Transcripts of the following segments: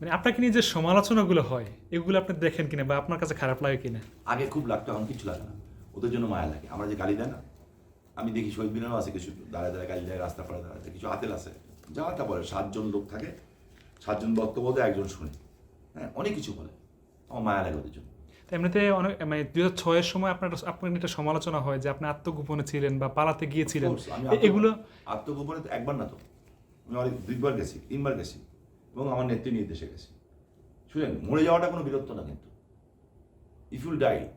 মানে আপনাকে নিয়ে যে সমালোচনাগুলো হয় এগুলো আপনি দেখেন কিনা বা আপনার কাছে খারাপ লাগে কিনা? আগে খুব লাগতো এখন কিছু লাগে না। ওদের জন্য মায়া লাগে। আমরা যে গালি দেয় না আমি দেখি শহীদ মিনারও আছে কিছু দাঁড়ায় দাঁড়ায় গালি দেয় রাস্তা পাড়ে দাঁড়ায় কিছু আতেল আছে। যা তা বলে সাতজন লোক থাকে সাতজন বক্তব্য দেয় একজন শুনে। হ্যাঁ অনেক কিছু বলে। আমার মায়া লাগে ওদের জন্য। তো এমনিতে অনেক মানে দুই হাজার ছয়ের সময় আপনার আপনার একটা সমালোচনা হয় যে আপনি আত্মগোপনে ছিলেন বা পালাতে গিয়েছিলেন। এগুলো আত্মগোপনে তো একবার না তো। আমি অনেক দুইবার গেছি তিনবার গেছি। এবং আমার নেত্রী নির্দেশে গেছি। শুনেন, মরে যাওয়াটা কোনো বীরত্ব না কিন্তু। ইফ ইউল ডাই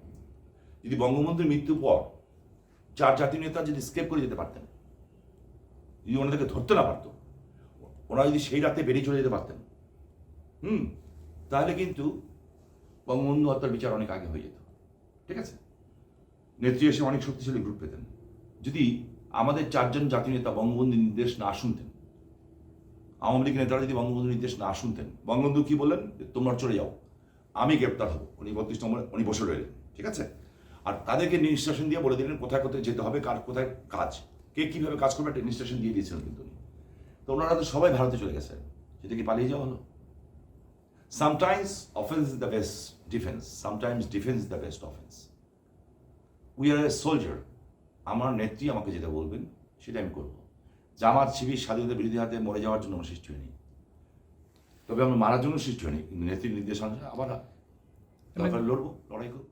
যদি বঙ্গবন্ধুর মৃত্যুর পর চার জাতীয় নেতা যদি স্কেপ করে যেতে পারতেন, যদি ওনাদেরকে ধরতে না পারতো, ওনারা যদি সেই রাতে বেরিয়ে চলে যেতে পারতেন, হুম, তাহলে কিন্তু বঙ্গবন্ধু হত্যার বিচার অনেক আগে হয়ে যেত। ঠিক আছে? নেত্রী এসে অনেক শক্তিশালী গ্রুপ পেতেন। যদি আমাদের চারজন জাতীয় নেতা বঙ্গবন্ধু নির্দেশ না শুনতেন আওয়ামী লীগ নেতারা যদি বঙ্গবন্ধু নির্দেশ না শুনতেন, বঙ্গবন্ধু কি বললেন? তোমরা চলে যাও, আমি গ্রেপ্তার হব। উনি বত্রিশ নম্বরে, উনি বসে রইলেন, ঠিক আছে? আর তাদেরকে ইনস্ট্রাকশন দিয়ে বলে দিলেন কোথায় কোথায় যেতে হবে, কার কোথায় কাজ, কে কীভাবে কাজ করবে, একটা ইনস্ট্রাকশন দিয়ে দিয়েছিলেন কিন্তু উনি। তো ওনারা তো সবাই ভারতে চলে গেছে। সেটা কি পালিয়ে যাওয়া হলো? Sometimes offence is the best defence sometimes defence is the best offence we are a soldier আমার নেত্রী আমাকে যেটা বলবেন, সেটা আমি করব। জামাত শিবির স্বাধীনতা বিরোধী হাতে মরে যাওয়ার জন্য সৃষ্টি হয়নি। তবে আমরা মারার জন্য সৃষ্টি হয়নি। নেত্রী নেত্রীর নির্দেশ আবার লড়বো লড়াই করব।